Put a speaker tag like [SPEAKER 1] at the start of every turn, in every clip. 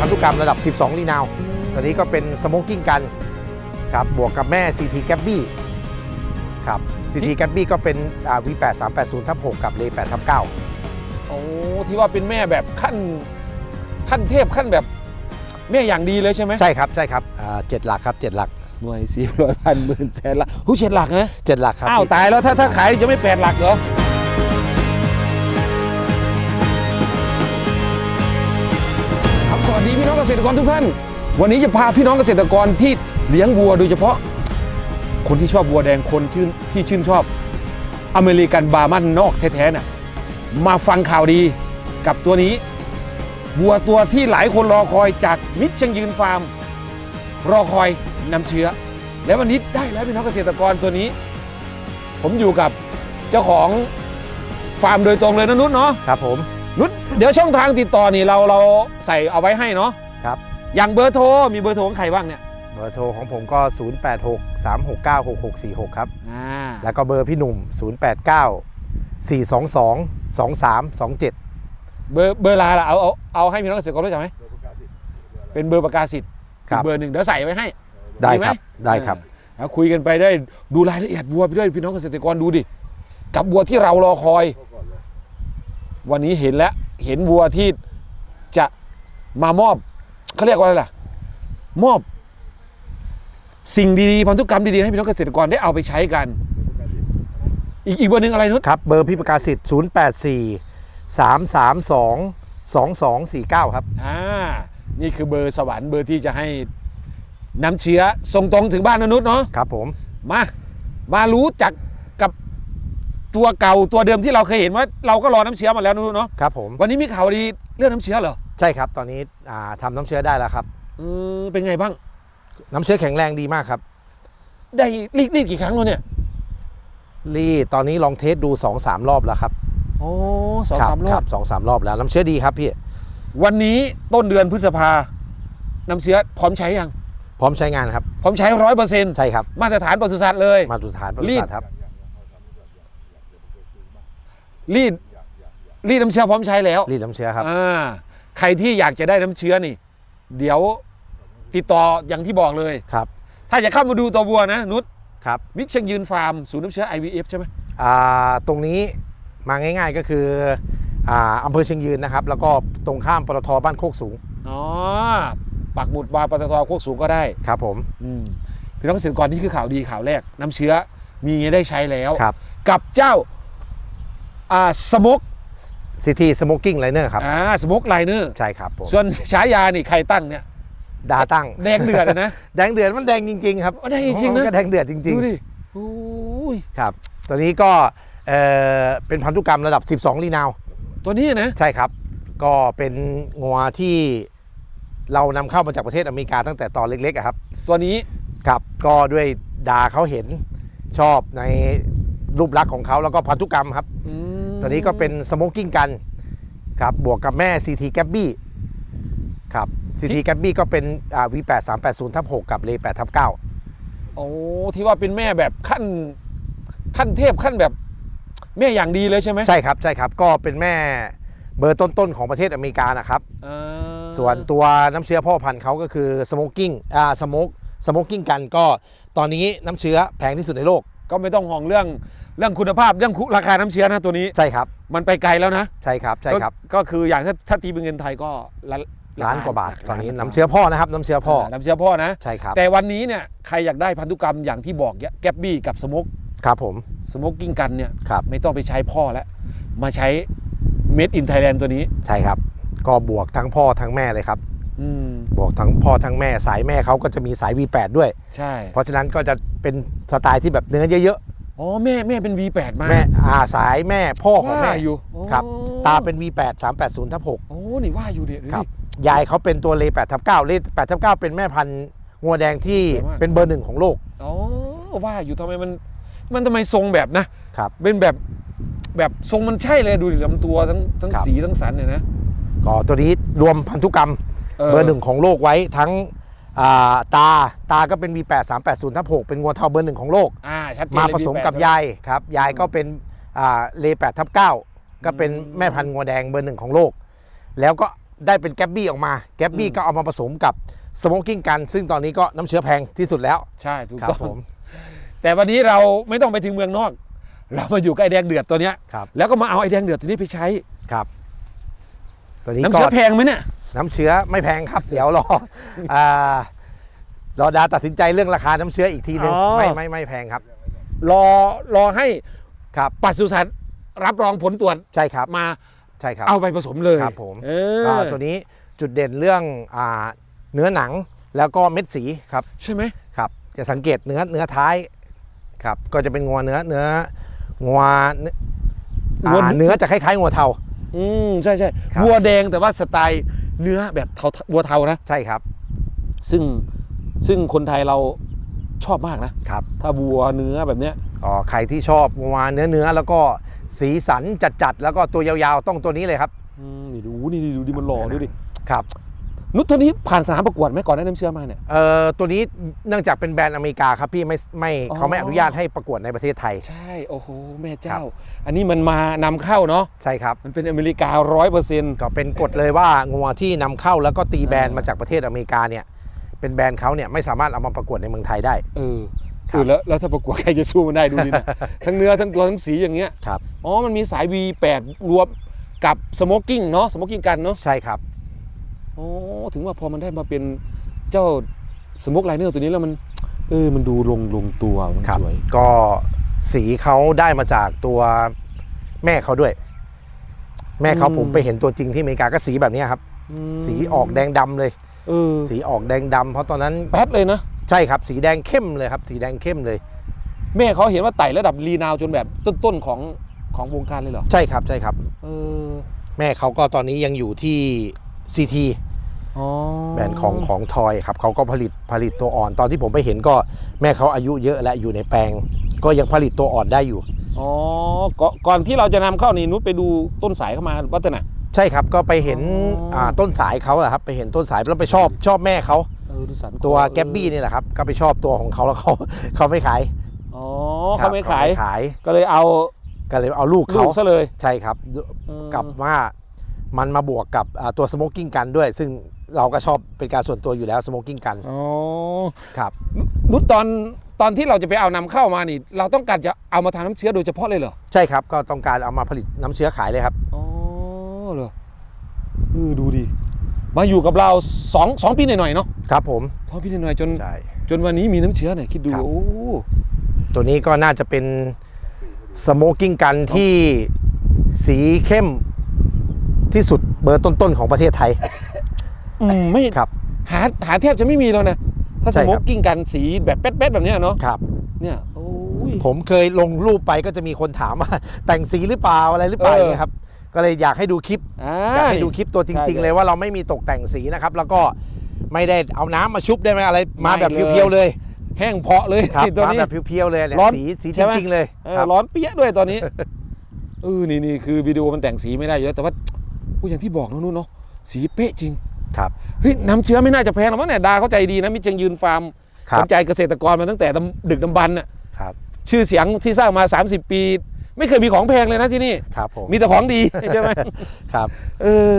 [SPEAKER 1] พันธุกรรมระดับ 12 ลีนาวตัวนี้ก็เป็นสโมกกิ้งกันครับบวกกับแม่ CT g a b b y ครับ CT g a b b y ก็เป็นอ่า V8 380ทับ6กับเล8ทับ9
[SPEAKER 2] โอ้ที่ว่าเป็นแม่แบบขั้นขั้นเทพขั้นแบบแม่อย่างดีเลยใช่ไหม
[SPEAKER 1] ใช่ครับใช่ครับอ่าเจ็ดหลักครับเจ็ดหลัก
[SPEAKER 2] หน่วยสี่ร้อยพันหมื่นแสนละหูเจ็ดหลักนะ
[SPEAKER 1] เจ็ดหลักครับ
[SPEAKER 2] อ้าวตายแล้วถ้าถ้าขายจะไม่แปดหลักเหรอ ษตรกรทุกท่าน วันนี้จะพาพี่น้องเกษตรกรที่เลี้ยงวัวโดยเฉพาะ คนที่ชอบวัวแดงคนชื่นที่ชื่นชอบ อเมริกันบาร์มันนอกแท้ๆน่ะมาฟังข่าวดีกับตัวนี้ วัวตัวที่หลายคนรอคอยจากมิตรเชงยืนฟาร์ม รอคอยนำเชื้อ แล้ววันนี้ได้แล้วพี่น้องเกษตรกรตัวนี้ ผมอยู่กับเจ้าของฟาร์มโดยตรงเลยนะนุชเนาะ
[SPEAKER 1] ครับผม
[SPEAKER 2] นุชเดี๋ยวช่องทางติดต่อนี่เราเราใส่เอาไว้ให้เนาะ
[SPEAKER 1] ครับ
[SPEAKER 2] อย่างเบอร์โทรมีเบอร์โทรของใครบ้างเนี่ย
[SPEAKER 1] เบอร์โทรของผมก็ 086 369 6646 ครับ
[SPEAKER 2] อ่า
[SPEAKER 1] แล้วก็เบอร์พี่หนุ่ม 089 422 2327
[SPEAKER 2] เบอร์เบอร์ลาล่ะเอาเอาเอาให้พี่น้องเกษตรกรรู้จักไหมเป็นเบอร์ประกาศสิทธิ์
[SPEAKER 1] ครับ
[SPEAKER 2] อีกเบอร์หนึ่งเดี๋ยวใส่ไว้ให้
[SPEAKER 1] ได้
[SPEAKER 2] ดีไหม
[SPEAKER 1] ครับ ได้ครับ
[SPEAKER 2] แล้วคุยกันไปได้ดูรายละเอียดวัวไปด้วยพี่น้องเกษตรกรดูดิ กับวัวที่เรารอคอย วันนี้เห็นแล้ว เห็นวัวที่จะมามอบ เขาเรียกว่าอะไรล่ะ มอบ สิ่งดีๆพันธุกรรมดีๆให้พี่น้องเกษตรกรได้เอาไปใช้กัน อีกอีกเบอร์หนึ่งอะไรนุช
[SPEAKER 1] ครับ เบอร์พี่ประกาศสิทธิ์084 332 2249 ครับ
[SPEAKER 2] อ่านี่คือเบอร์สวรรค์เบอร์ที่จะให้น้ำเชื้อส่งตรงถึงบ้านนะนุชเนาะ
[SPEAKER 1] ครับผม
[SPEAKER 2] มา มารู้จักกับตัวเก่าตัวเดิมที่เราเคยเห็นว่า เราก็รอน้ำเชื้อมาแล้วนะนุชเนาะ
[SPEAKER 1] ครับผม
[SPEAKER 2] วันนี้มีข่าวดีเรื่องน้ำเชื้อเหรอ
[SPEAKER 1] ใช่ครับตอนนี้อ่าทำน้ำเชื้อได้แล้วครับ
[SPEAKER 2] เออเป็นไงบ้าง
[SPEAKER 1] น้ำเชื้อแข็งแรงดีมากครับ
[SPEAKER 2] ได้รีดรีดกี่ครั้งแล้วเนี่ย
[SPEAKER 1] รีดตอนนี้ลองเทสดู2-3รอบแล้วครับ
[SPEAKER 2] โอ้สอง
[SPEAKER 1] ค
[SPEAKER 2] สามร
[SPEAKER 1] ค
[SPEAKER 2] อบ
[SPEAKER 1] สองสามรอบแล้ว น้ำเชื้อดีครับพี่
[SPEAKER 2] วันนี้ต้นเดือนพฤษภาน้ำเชื้อพร้อมใช้ยัง
[SPEAKER 1] พร้อมใช้งานครับ
[SPEAKER 2] พร้อมใช้ร้อยเปอร์เซ็นต์
[SPEAKER 1] ใช่ครับ
[SPEAKER 2] มาตรฐานปศุสัตว์เลย
[SPEAKER 1] มาตรฐานบ
[SPEAKER 2] รี
[SPEAKER 1] ริ
[SPEAKER 2] ด
[SPEAKER 1] ษัทครับ
[SPEAKER 2] รีดรีดน้ำเชื้อพร้อมใช้แล้ว
[SPEAKER 1] รีดน้ำเชื้อครับ
[SPEAKER 2] อ่า ใครที่อยากจะได้น้ำเชื้อนี่ เดี๋ยวติดต่ออย่างที่บอกเลย
[SPEAKER 1] ครับ
[SPEAKER 2] ถ้าจะเข้ามาดูตัววัวนะนุช
[SPEAKER 1] ครับ
[SPEAKER 2] มิชเชงยืนฟาร์มศูนย์น้ำเชื้อ IVF ใช่ไหม
[SPEAKER 1] อ่าตรงนี้มาง่ายๆก็คืออ่าอำเภอเชียงยืนนะครับ แล้วก็ตรงข้ามปตทบ้านโคกสูง
[SPEAKER 2] อ๋อปักหมุดบาร์ปตทโคกสูงก็ได้
[SPEAKER 1] ครับผม
[SPEAKER 2] อืมพี่น้องเกษตรกรนี่คือข่าวดีข่าวแรก น้ำเชื้อมีได้ใช้แล้ว
[SPEAKER 1] ครับ
[SPEAKER 2] กับเจ้าอ่าสมก
[SPEAKER 1] ซิตี้สโมกิ้งไลเนอร์ครับ
[SPEAKER 2] อ่าสมกไลเนอร์
[SPEAKER 1] ใช่ครับผม
[SPEAKER 2] ส่วนฉายานี่ใครตั้งเนี่ย
[SPEAKER 1] ดาตั้ง
[SPEAKER 2] แดงเดือดอะนะ
[SPEAKER 1] แดงเดือดมันแดงจริง ๆ ครับ
[SPEAKER 2] อ๋อแดงจริงๆนะ
[SPEAKER 1] มันก็แดงเดือดจริง
[SPEAKER 2] ดูดิโอ้ย
[SPEAKER 1] ๆ ครับ ตัวนี้ก็เอ่อเป็นพันธุกรรมระดับ 12 ลีนาว
[SPEAKER 2] ตัวนี้นะ
[SPEAKER 1] ใช่ครับ ก็เป็นงัวที่เรานำเข้ามาจากประเทศอเมริกาตั้งแต่ตอนเล็กๆอะครับ
[SPEAKER 2] ตัวนี้
[SPEAKER 1] ครับ ก็ด้วยดาเขาเห็นชอบในรูปลักษณ์ของเขาแล้วก็พันธุกรรมครับ
[SPEAKER 2] อืม
[SPEAKER 1] ตัวนี้ก็เป็นสโมกกิ้งกันครับบวกกับแม่ CT g a b b y ครับ CT g a b b y ก็เป็นอ่า V8 380ทับ6กับเล8ทับ9
[SPEAKER 2] โอ้ที่ว่าเป็นแม่แบบขั้นขั้นเทพขั้นแบบแม่อย่างดีเลยใช่ไหม
[SPEAKER 1] ใช่ครับใช่ครับ ก็เป็นแม่เบอร์ต้นๆของประเทศอเมริกานะครับ
[SPEAKER 2] อ่า
[SPEAKER 1] ส่วนตัวน้ำเชื้อพ่อพันธุ์เขาก็คือสโมกกิ้งอ่าสโมกสโมกกิ้งกันก็ตอนนี้น้ำเชื้อแพงที่สุดในโลก
[SPEAKER 2] ก็ไม่ต้องห่วงเรื่อง เรื่องคุณภาพเรื่องคุราคาน้ำเชื้อนะตัวนี้
[SPEAKER 1] ใช่ครับ
[SPEAKER 2] มันไปไกลแล้วนะ
[SPEAKER 1] ใช่ครับ ใช่ครับ
[SPEAKER 2] ก็ก็คืออย่างถ้าถ้าตีเป็นเงินไทยก็ล้าน
[SPEAKER 1] ล้านกว่าบาทตอนนี้น้ำเชื้อพ่อนะครับ น้ำเชื้อพ่อ
[SPEAKER 2] น้ำเชื้อพ่อนะ
[SPEAKER 1] ใช่ครับ
[SPEAKER 2] แต่วันนี้เนี่ยใครอยากได้พันธุกรรมอย่างที่บอกแกบบี้กับสโมก
[SPEAKER 1] ครับผม
[SPEAKER 2] สโมกกิ้งกันเนี่ย
[SPEAKER 1] ครับ
[SPEAKER 2] ไม่ต้องไปใช้พ่อแล้ว มาใช้เมดอินไทยแลนด์ตัวนี้
[SPEAKER 1] ใช่ครับ ก็บวกทั้งพ่อทั้งแม่เลยครับ
[SPEAKER 2] อืม
[SPEAKER 1] บวกทั้งพ่อทั้งแม่ สายแม่เขาก็จะมีสาย V8 ด้วย
[SPEAKER 2] ใช่
[SPEAKER 1] เพราะฉะนั้นก็จะเป็นสไตล์ที่แบบเนื้อเยอะ
[SPEAKER 2] อ๋อแม่แม่เป็น V8 มา
[SPEAKER 1] ๆแม่อาสายแม่พ่อของแม่
[SPEAKER 2] ว่าอยู่
[SPEAKER 1] ครับ
[SPEAKER 2] โอ้
[SPEAKER 1] ตาเป็น V8 380ทับ
[SPEAKER 2] โอ้นี่ว่าอยู่เดี๋ยว
[SPEAKER 1] 6ครับ ยายเขาเป็นตัวเล8ทับ9เล8ทับ9เป็นแม่พันธุ์งัวแดงที่
[SPEAKER 2] สวยมาก
[SPEAKER 1] เป็นเบอร์หนึ่งของโลก
[SPEAKER 2] อ๋อว่าอยู่ทำไมมัน มันทำไมทรงแบบนะ
[SPEAKER 1] ครับ
[SPEAKER 2] เป็นแบบแบบทรงมันใช่เลยดูดิลำตัวทั้งทั้ง
[SPEAKER 1] ครับ
[SPEAKER 2] สีทั้งสันเนี่ยนะ
[SPEAKER 1] ก็ตัวนี้รวมพันธุกรรมเบอร์หนึ่งของโลกไว้ทั้งอ่า ตาตาก็เป็น V8 380ทับ6เป็นงัวเท่าเบอร์หนึ่งของโลก
[SPEAKER 2] อ่าชัดเจน
[SPEAKER 1] มา
[SPEAKER 2] เลย
[SPEAKER 1] ผสม
[SPEAKER 2] V8
[SPEAKER 1] กับยายครับยายก็เป็นอ่าเลแปดทับเก้าก็เป็นแม่พันธุ์งัวแดงเบอร์หนึ่งของโลก แล้วก็ได้เป็นแกบบี้ออกมา แกบบี้
[SPEAKER 2] อืม
[SPEAKER 1] ก็เอามาผสมกับสโมกกิ้งกัน ซึ่งตอนนี้ก็น้ำเชื้อแพงที่สุดแล้ว
[SPEAKER 2] ใช่ถูก
[SPEAKER 1] ครั
[SPEAKER 2] ต้อง
[SPEAKER 1] ผม
[SPEAKER 2] แต่วันนี้เราไม่ต้องไปถึงเมืองนอก เรามาอยู่กับไอแดงเดือดตัวเนี้ย
[SPEAKER 1] ครับ
[SPEAKER 2] แล้วก็มาเอาไอแดงเดือดตัวนี้ไปใช้
[SPEAKER 1] ครับ ตัวนี้
[SPEAKER 2] น้ำ
[SPEAKER 1] ก็
[SPEAKER 2] เชื้อแพงไหมเนี่ย
[SPEAKER 1] น้ำเชื้อไม่แพงครับ เดี๋ยวรออ่ารอดาตัดสินใจเรื่องราคาน้ำเชื้ออีกทีหนึง
[SPEAKER 2] อ๋อ
[SPEAKER 1] ไม่ไม่ไม่แพงครับ
[SPEAKER 2] รอรอให้
[SPEAKER 1] ครับ
[SPEAKER 2] ปศุสัตว์รับรองผลตรวจ
[SPEAKER 1] ใช่ครับ
[SPEAKER 2] มา
[SPEAKER 1] ใช่ครับ
[SPEAKER 2] เอาไปผสมเลย
[SPEAKER 1] ครับผม
[SPEAKER 2] เอ
[SPEAKER 1] อ่า
[SPEAKER 2] อ
[SPEAKER 1] ตัวนี้จุดเด่นเรื่องอ่าเนื้อหนังแล้วก็เม็ดสีครับ
[SPEAKER 2] ใช่ไหม
[SPEAKER 1] ครับ จะสังเกตเนื้อเนื้อท้ายครับก็จะเป็นงัวเนื้อเนื้องัวเนื้ออ่าเนื้อจะคล้ายๆงัวเทา
[SPEAKER 2] อืมใช่ใช่
[SPEAKER 1] ครับ
[SPEAKER 2] วัวแดงแต่ว่าสไตล์ เนื้อแบบเทาวัวเทานะ
[SPEAKER 1] ใช่ครับ
[SPEAKER 2] ซึ่งซึ่งคนไทยเราชอบมากนะ
[SPEAKER 1] ครับ
[SPEAKER 2] ถ้าวัวเนื้อแบบเนี้ย
[SPEAKER 1] อ๋อใครที่ชอบงัวเนื้อเนื้อแล้วก็สีสันจัดๆแล้วก็ตัวยาวๆต้องตัวนี้เลยครับ
[SPEAKER 2] อืมนี่ดูนี่นี่ดูดิมันหล่อดูดิ
[SPEAKER 1] ครับ
[SPEAKER 2] นุชตัวนี้ผ่านสนามประกวดไหมก่อนได้น้ำเชื่อมาเนี่ย
[SPEAKER 1] เอ่อตัวนี้เนื่องจากเป็นแบรนด์อเมริกาครับพี่ไม่ไม่
[SPEAKER 2] อ๋อ
[SPEAKER 1] เขาไม่อนุญาตให้ประกวดในประเทศไทย
[SPEAKER 2] ใช่ โอ้โหแม่
[SPEAKER 1] ครั
[SPEAKER 2] เจ้า
[SPEAKER 1] บ
[SPEAKER 2] อันนี้มันมานำเข้าเนาะ
[SPEAKER 1] ใช่ครับ
[SPEAKER 2] มันเป็นอเมริการ้อยเปอร์เซ็นต์
[SPEAKER 1] ก็เป็นกฎเลยว่างัวที่นำเข้าแล้วก็ตีแบรนด์มาจากประเทศอเมริกาเนี่ยเป็นแบรนด์เขาเนี่ยไม่สามารถเอามาประกวดในเมืองไทยได้
[SPEAKER 2] เออ
[SPEAKER 1] ครับ
[SPEAKER 2] คือแล้วแล้วถ้าประกวดใครจะสู้มันได้ดูดินะ ทั้งเนื้อทั้งตัวทั้งสีอย่างเงี้ย
[SPEAKER 1] ครับ
[SPEAKER 2] อ๋อ มันมีสาย V8 รวมกับสโมกกิ้งเนาะสโมกกิ้งกันเนาะ
[SPEAKER 1] ใช่ครับ
[SPEAKER 2] อ๋อถึงว่าพอมันได้มาเป็นเจ้าสโมกไลเนอร์ตัวนี้แล้วมันเออมันดูลงลงตัวมัน
[SPEAKER 1] ครับ
[SPEAKER 2] สวย
[SPEAKER 1] ก็สีเขาได้มาจากตัวแม่เขาด้วย แม่เขา
[SPEAKER 2] อืม
[SPEAKER 1] ผมไปเห็นตัวจริงที่อเมริกาก็สีแบบเนี้ยครับ
[SPEAKER 2] อืม
[SPEAKER 1] สีออกแดงดำเลย
[SPEAKER 2] เออ
[SPEAKER 1] สีออกแดงดำเพราะตอนนั้น
[SPEAKER 2] แป๊ดเลยนะ
[SPEAKER 1] ใช่ครับสีแดงเข้มเลยครับ สีแดงเข้มเลย
[SPEAKER 2] แม่เขาเห็นว่าไต่ระดับรีนาวจนแบบต้นๆของของวงการเลยเหรอ
[SPEAKER 1] ใช่ครับใช่ครับ
[SPEAKER 2] เออ
[SPEAKER 1] แม่เขาก็ตอนนี้ยังอยู่ที่ CT
[SPEAKER 2] อ๋อ
[SPEAKER 1] แบรนด์ของของทอยครับเขาก็ผลิตผลิตตัวอ่อน ตอนที่ผมไปเห็นก็แม่เขาอายุเยอะและอยู่ในแปลง ก็ยังผลิตตัวอ่อนได้อยู่
[SPEAKER 2] อ๋อก่อนก่อนที่เราจะนำเข้านี่นุชไปดูต้นสายเข้ามาวัฒนะ
[SPEAKER 1] ใช่ครับก็ไปเห็น
[SPEAKER 2] อ๋ออ่า
[SPEAKER 1] ต้นสายเขาอะครับไปเห็นต้นสายแล้วไปชอบชอบแม่เขา
[SPEAKER 2] เออดูสันคอ
[SPEAKER 1] ตัว
[SPEAKER 2] เออ
[SPEAKER 1] แกบบี้นี่แหละครับก็ไปชอบตัวของเขาแล้วเขาเขาไม่ขาย
[SPEAKER 2] อ๋อ
[SPEAKER 1] ครั
[SPEAKER 2] เขา
[SPEAKER 1] บ
[SPEAKER 2] ไม่ขาย
[SPEAKER 1] ขาย
[SPEAKER 2] ก็เลยเอา
[SPEAKER 1] ก็เลยเอาลูก
[SPEAKER 2] ลู
[SPEAKER 1] เขา
[SPEAKER 2] กซะเลย
[SPEAKER 1] ใช่ครับ
[SPEAKER 2] เออ
[SPEAKER 1] กับว่ามันมาบวกกับอ่าตัวสโมกกิ้งกันด้วย ซึ่ง เราก็ชอบเป็นการส่วนตัวอยู่แล้วสโมกกิ้งกัน
[SPEAKER 2] อ๋อ
[SPEAKER 1] ครับ
[SPEAKER 2] นุชตอนตอนที่เราจะไปเอานำเข้ามานี่ เราต้องการจะเอามาทำน้ำเชื้อโดยเฉพาะเลยเหรอ
[SPEAKER 1] ใช่ครับก็ต้องการเอามาผลิตน้ำเชื้อขายเลยครับ
[SPEAKER 2] อ๋อเหรอเออดูดิมาอยู่กับเราสองสองปีหน่อยๆเนาะ
[SPEAKER 1] ครับผม
[SPEAKER 2] สองปีหน่อยๆจน
[SPEAKER 1] ใช่
[SPEAKER 2] จนวันนี้มีน้ำเชื้อเนี่ยคิดดู
[SPEAKER 1] ครับ
[SPEAKER 2] โอ้
[SPEAKER 1] ตัวนี้ก็น่าจะเป็นสโมกกิ้งกันที่สีเข้มที่สุดเบอร์ต้นๆของประเทศไทย
[SPEAKER 2] อืมไม่
[SPEAKER 1] ครับ
[SPEAKER 2] หาหาแทบจะไม่มีแล้วนะ ถ้า
[SPEAKER 1] ใช่
[SPEAKER 2] ส
[SPEAKER 1] ครับ
[SPEAKER 2] โมกกิ้งกันสีแบบแป๊ดๆแบบเนี้ยเนาะ
[SPEAKER 1] ครับ
[SPEAKER 2] เนี่ยโอ้ย
[SPEAKER 1] ผมเคยลงรูปไปก็จะมีคนถามว่า แต่งสีหรือเปล่าอะไรหรือเปล่า
[SPEAKER 2] เออ
[SPEAKER 1] เนี่ยครับ ก็เลยอยากให้ดูคลิป
[SPEAKER 2] อ่า
[SPEAKER 1] อยากให้ดูคลิปตัวจริง
[SPEAKER 2] ใช่
[SPEAKER 1] ๆเลยว่าเราไม่มีตกแต่งสีนะครับ แล้วก็ไม่ได้เอาน้ำมาชุบได้ไหมอะไร มา
[SPEAKER 2] ไม่
[SPEAKER 1] แบบ
[SPEAKER 2] เลย
[SPEAKER 1] เพียวๆเลย
[SPEAKER 2] แห้งเพาะเลย
[SPEAKER 1] ครับ
[SPEAKER 2] นี่ตัว
[SPEAKER 1] มา
[SPEAKER 2] นี้
[SPEAKER 1] แบบเพียวๆเลยเนี่ย
[SPEAKER 2] ร้อน
[SPEAKER 1] สีสี
[SPEAKER 2] ใช่
[SPEAKER 1] จ
[SPEAKER 2] ไหม
[SPEAKER 1] ริงๆเลย
[SPEAKER 2] เออ
[SPEAKER 1] ครับ
[SPEAKER 2] ร้อนเปี้ยด้วยตอนนี้ เออนี่นี่คือวิดีโอมันแต่งสีไม่ได้เยอะแต่ว่าผู้อย่างที่บอกนะนู่นเนาะสีเป๊ะจริง
[SPEAKER 1] ครับ
[SPEAKER 2] เฮ้ยน้ำเชื้อไม่น่าจะแพงหรอกมั้งเนี่ยดาเข้าใจดีนะมิตรเชิงยืนฟาร์ม
[SPEAKER 1] ครับ
[SPEAKER 2] สนใจเกษตรกรมาตั้งแต่ดึกดำบรรพ์น่ะ
[SPEAKER 1] ครับ
[SPEAKER 2] ชื่อเสียงที่สร้างมา 30 ปี ไม่เคยมีของแพงเลยนะที่นี่
[SPEAKER 1] ครับผม
[SPEAKER 2] มีแต่ของดี ใช่ไหม
[SPEAKER 1] ครับ
[SPEAKER 2] เออ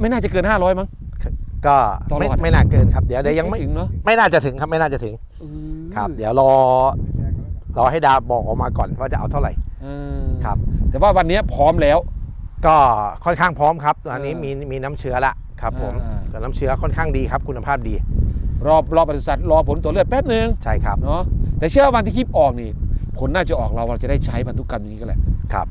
[SPEAKER 2] ไม่น่าจะเกิน 500 มั้ง
[SPEAKER 1] ก็
[SPEAKER 2] ตลอด
[SPEAKER 1] ไม่ไม่น่าเกินครับเดี๋ยวเดี๋ยวยังไม่
[SPEAKER 2] ถึงเนาะ
[SPEAKER 1] ไม่น่าจะถึงครับไม่น่าจะถึง
[SPEAKER 2] เออ
[SPEAKER 1] ครับ เดี๋ยวรอรอให้ดาบอกออกมาก่อนว่าจะเอาเท่าไหร่
[SPEAKER 2] เออ
[SPEAKER 1] ครับ
[SPEAKER 2] แต่ว่าวันนี้พร้อมแล้ว
[SPEAKER 1] ก็ค่อนข้างพร้อมครับตอนนี้
[SPEAKER 2] เออ
[SPEAKER 1] มีมีน้ำเชื้อละ ครับผม
[SPEAKER 2] อ่า
[SPEAKER 1] แต่น้ำเชื้อค่อนข้างดีครับคุณภาพดี
[SPEAKER 2] รอบรอบปศุสัตว์รอผลตรวจเลือดแป๊บนึง
[SPEAKER 1] ใช่ครับ
[SPEAKER 2] เนาะแต่เชื่อว่าวันที่คลิปออกนี่ผลน่าจะออกเราเราจะได้ใช้พันธุกรรมอย่างนี้ก็แหละ
[SPEAKER 1] ครับ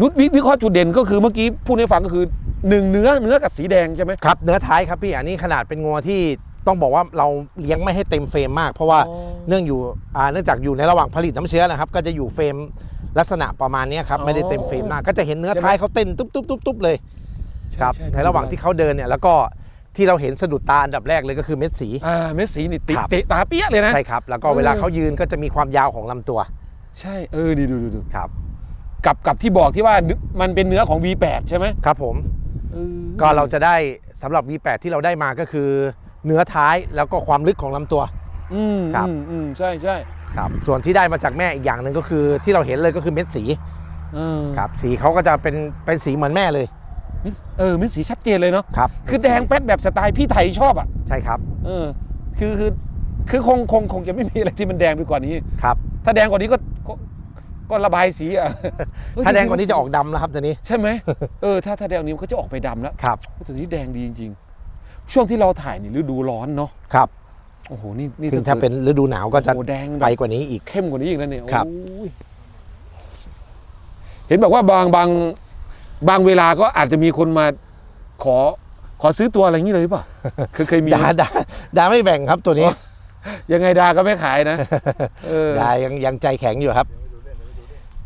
[SPEAKER 2] นุชวิวิเคราะห์จุดเด่นก็คือเมื่อกี้พูดให้ฟังก็คือหนึ่งเนื้อเนื้อกับสีแดงใช่ไหม
[SPEAKER 1] ครับเนื้อท้ายครับพี่อันนี้ขนาดเป็นงัวที่ต้องบอกว่าเราเลี้ยงไม่ให้เต็มเฟรมมาก เพราะว่า
[SPEAKER 2] อ๋อ
[SPEAKER 1] เนื่องอยู่อ่าเนื่องจากอยู่ในระหว่างผลิตน้ำเชื้อนะครับ ก็จะอยู่เฟรมลักษณะประมาณเนี้ยครับ
[SPEAKER 2] อ๋อ
[SPEAKER 1] ไม่ได้เต็มเฟรมมากก็จะเห็นเนื้อ
[SPEAKER 2] ใช่ไหม
[SPEAKER 1] ท้ายเขาเต้นตุ๊บตุ๊บตุ๊บตุ๊บเลย ครับ
[SPEAKER 2] ช่
[SPEAKER 1] ในระหว่างที่เขาเดินเนี่ยแล้วก็ที่เราเห็นสะดุดตาอันดับแรกเลยก็คือเม็ดสี
[SPEAKER 2] อ่าเม็ดสีนี่ติ
[SPEAKER 1] ครับ
[SPEAKER 2] เตะตาเปี้ยเลยนะ
[SPEAKER 1] ใช่ครับ แล้วก็
[SPEAKER 2] เออ
[SPEAKER 1] เวลาเขายืนก็จะมีความยาวของลำตัว
[SPEAKER 2] ใช่เออดีดูดูดู
[SPEAKER 1] ครับ
[SPEAKER 2] กับกับที่บอกที่ว่ามันเป็นเนื้อของ V8 ใช่ไหม
[SPEAKER 1] ครับผม
[SPEAKER 2] เออ
[SPEAKER 1] ก็เราจะได้สำหรับ V8 ที่เราได้มาก็คือ เนื้อท้ายแล้วก็ความลึกของลำตัว
[SPEAKER 2] อืม
[SPEAKER 1] ครับ
[SPEAKER 2] อืมอืมใช่ใช่
[SPEAKER 1] ครับส่วนที่ได้มาจากแม่อีกอย่างหนึ่งก็คือที่เราเห็นเลยก็คือเม็ดสี
[SPEAKER 2] เออ
[SPEAKER 1] ครับสีเขาก็จะเป็นเป็นสีเหมือนแม่เลย
[SPEAKER 2] เม็ดเออเม็ดสีชัดเจนเลยเนาะ
[SPEAKER 1] ครับ
[SPEAKER 2] คือแดงแป๊ดแบบสไตล์พี่ไทยชอบอะ
[SPEAKER 1] ใช่ครับ
[SPEAKER 2] เออคือคือคือคงคงคงจะไม่มีอะไรที่มันแดงไปกว่านี้
[SPEAKER 1] ครับ
[SPEAKER 2] ถ้าแดงกว่านี้ก็ก็ก็ระบายสีอะเฮ้ย
[SPEAKER 1] ถ้าแดงกว่านี้จะออกดำแล้วครับตัวนี้
[SPEAKER 2] ใช่ไหมเออถ้าถ้าแดงกว่านี้มันก็จะออกไปดำแล้ว
[SPEAKER 1] ครับ
[SPEAKER 2] โอ้แต่นี้แดงดีจริง ๆ ช่วงที่เราถ่ายนี่ฤดูร้อนเนาะ
[SPEAKER 1] ครับ
[SPEAKER 2] โอ้โหนี่นี่
[SPEAKER 1] ถึงถ้าเป็นฤดูหนาวก็จะ
[SPEAKER 2] โอ้โหแดง
[SPEAKER 1] ไปกว่านี้อีก
[SPEAKER 2] เข้มกว่านี้อีกนะเนี่ย
[SPEAKER 1] ครับ
[SPEAKER 2] โอ้ยเห็นบอกว่าบางบาง บางเวลาก็อาจจะมีคนมาขอขอซื้อตัวอะไรอย่างนี้เลยหรือเปล่าเคยเคยมี
[SPEAKER 1] ดา
[SPEAKER 2] ไหม
[SPEAKER 1] ดาดาไม่แบ่งครับตัวนี้
[SPEAKER 2] ยังไงดาก็ไม่ขายนะเออ
[SPEAKER 1] ดายังยังใจแข็งอยู่ครับ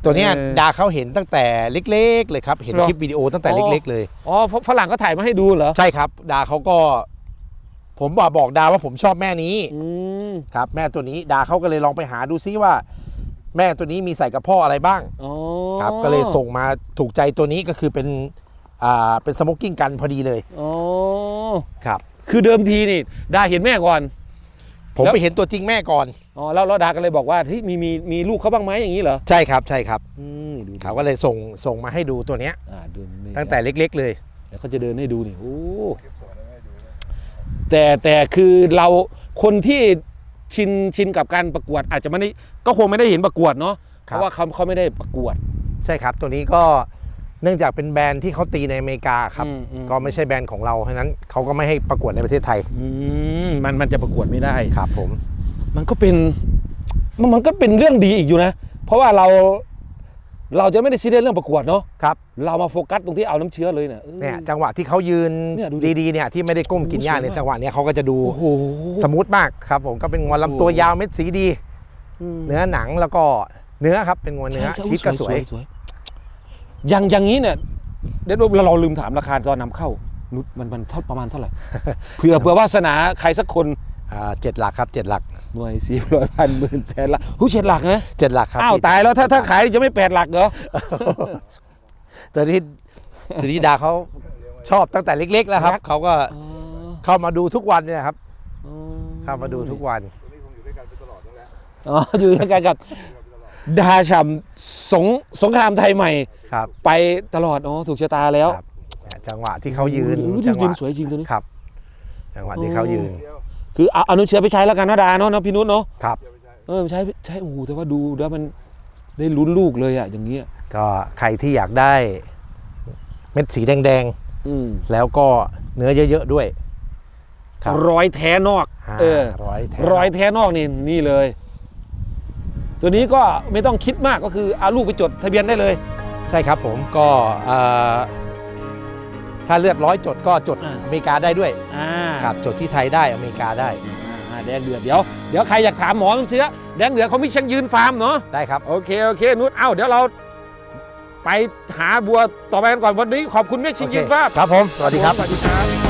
[SPEAKER 1] ตัวเนี้ย
[SPEAKER 2] เออ
[SPEAKER 1] ดาเขาเห็นตั้งแต่เล็ก ๆ เลยครับ เห็น
[SPEAKER 2] เหรอ
[SPEAKER 1] คลิปวิดีโอตั้งแต่
[SPEAKER 2] อ๋อ
[SPEAKER 1] เล็ก ๆ เลย
[SPEAKER 2] อ๋อเพราะฝรั่งก็ถ่ายมาให้ดูเหรอ
[SPEAKER 1] ใช่ครับ ดาเขาก็ ผมบอกบอกดาว่าผมชอบแม่นี้
[SPEAKER 2] อืม
[SPEAKER 1] ครับ แม่ตัวนี้ดาเขาก็เลยลองไปหาดูซิว่า แม่ตัวนี้มีใส่กับพ่ออะไรบ้าง
[SPEAKER 2] อ๋อ
[SPEAKER 1] ครับก็เลยส่งมาถูกใจตัวนี้ก็คือเป็นอ่าเป็นสโมกกิ้งกันพอดีเลย
[SPEAKER 2] อ๋อ
[SPEAKER 1] ครับ
[SPEAKER 2] คือเดิมทีนี่ดาเห็นแม่ก่อน
[SPEAKER 1] ผม
[SPEAKER 2] แล้ว
[SPEAKER 1] ไปเห็นตัวจริงแม่ก่อน
[SPEAKER 2] อ๋อแล้วแล้วดาก็เลยบอกว่าที่มีมีมีลูกเขาบ้างไหมอย่างนี้เหรอ
[SPEAKER 1] ใช่ครับใช่ครับ
[SPEAKER 2] อืมดู
[SPEAKER 1] เขาก็เลยส่งส่งมาให้ดูตัวเนี้ย
[SPEAKER 2] อ่าดูนี่
[SPEAKER 1] ตั้งแต่เล็ก ๆ เลย
[SPEAKER 2] เดี๋ยวเขาจะเดินให้ดูนี่โอ้แต่แต่คือเราคนที่ ชินชินกับการประกวด อาจจะไม่ได้ก็คงไม่ได้เห็นประกวดเนาะเพ
[SPEAKER 1] ครับ
[SPEAKER 2] ราะว่าเขาเขาไม่ได้ประกวด
[SPEAKER 1] ใช่ครับตัวนี้ก็เนื่องจากเป็นแบรนด์ที่เขาตีในอเมริกาครับ
[SPEAKER 2] อืมอืม
[SPEAKER 1] ก็ไม่ใช่แบรนด์ของเราเพราะฉะนั้นเขาก็ไม่ให้ประกวดในประเทศไทย
[SPEAKER 2] อืมมันมันจะประกวดไม่ได้
[SPEAKER 1] ครับผม
[SPEAKER 2] มันก็เป็นมันมันก็เป็นเรื่องดีอีกอยู่นะ เพราะว่าเรา เราจะไม่ได้ซีเรียสเรื่องประกวดเนาะ
[SPEAKER 1] ครับ
[SPEAKER 2] เรามาโฟกัสตรงที่เอาน้ำเชื้อเลยเนี่ยออ
[SPEAKER 1] เนี่ยจังหวะที่เขายืน
[SPEAKER 2] เนี่ยดูดิ
[SPEAKER 1] ดีๆเนี่ยที่ไม่ได้ก้มกินหญ้าเนี่ย
[SPEAKER 2] สวยมาก
[SPEAKER 1] จังหวะเนี้ยเขาก็จะดู
[SPEAKER 2] โอ้โห
[SPEAKER 1] สมูทมากครับผมก็เป็นงวลำตัวยาวเม็ดสีดี เนื้อหนังแล้วก็เนื้อครับเป็นงวเนื้อ
[SPEAKER 2] ใช่ใช่
[SPEAKER 1] ชีสก็สวย
[SPEAKER 2] อย่างอย่างนี้เนี่ยเดี๋ยวเราเราลืมถามราคาตอนนำเข้านุชมันมันเท่าประมาณเท่าไหร่ เผื่อเผื่อวาสนาใครสักคน
[SPEAKER 1] อ่าเจ็ดหลักครับเจ็ดหลัก
[SPEAKER 2] หน่วยสี่ร้อยพันหมื่นแสนละหูเจ็ดหลักนะ
[SPEAKER 1] เจ็ดหลักครับ
[SPEAKER 2] อ้าว
[SPEAKER 1] พี่
[SPEAKER 2] ตายแล้วถ้าถ้าขายจะไม่แปดหลักเหรอ
[SPEAKER 1] ตัวนี้ตัวนี้ดาเขาชอบตั้งแต่เล็ก ๆ แล้วครับเขาก็เข้ามาดูทุกวันเนี่ยครับเข้ามาดูทุกวัน
[SPEAKER 2] อ๋ออยู่ด้วยกันกับดาฉ่ำสงสงครามไทยใหม่
[SPEAKER 1] ครับ
[SPEAKER 2] ไปตลอดอ๋อถูกชะตาแล้ว
[SPEAKER 1] ครับเนี่ยจังหวะที่เขายืน
[SPEAKER 2] ออ
[SPEAKER 1] จังห
[SPEAKER 2] ยื
[SPEAKER 1] วะ
[SPEAKER 2] นสวยจริงตัวนี้
[SPEAKER 1] ครับจังหวะที่เขายืน
[SPEAKER 2] คือเอาเอานุเชื้อไปใช้แล้วกันนะดาเนาะเนาะพี่นุชเนาะ
[SPEAKER 1] ครับ
[SPEAKER 2] เออใช้ใช้โอ้โหแต่ว่าดูแล้วมันได้ลุ้นลูกเลยอะอย่างเงี้ย
[SPEAKER 1] ก็ใครที่อยากได้เม็ดสีแดง
[SPEAKER 2] อืม
[SPEAKER 1] ๆ แล้วก็เนื้อเยอะๆด้วย ครับ
[SPEAKER 2] รอยแท้นอกาเออ
[SPEAKER 1] ร้อยแท้
[SPEAKER 2] รอยแท้นอกนี่นี่เลย ตัวนี้ก็ไม่ต้องคิดมากก็คือเอาลูกไปจดทะเบียนได้เลย
[SPEAKER 1] ใช่ครับผมก็เอ่อ ถ้าเลือดร้อยจดก็จด
[SPEAKER 2] อ่า
[SPEAKER 1] อเมริกาได้ด้วย
[SPEAKER 2] อ่า
[SPEAKER 1] ครับจดที่ไทยได้อเมริกาได้
[SPEAKER 2] อ่าแดงเดือดเดี๋ยวเดี๋ยวใครอยากถามหมอน้ำเชื้อแดงเดือดเขามีเชียงยืนฟาร์มเนาะ
[SPEAKER 1] ได้ครับ
[SPEAKER 2] โอเค โอเคนุชเอ้า เดี๋ยวเราไปหาบัวต่อไปกันก่อนวันนี้ขอบคุณแม่เชียงยืนฟาร์ม
[SPEAKER 1] ครับผม สวัสดีครับ
[SPEAKER 2] สวัสดีครับ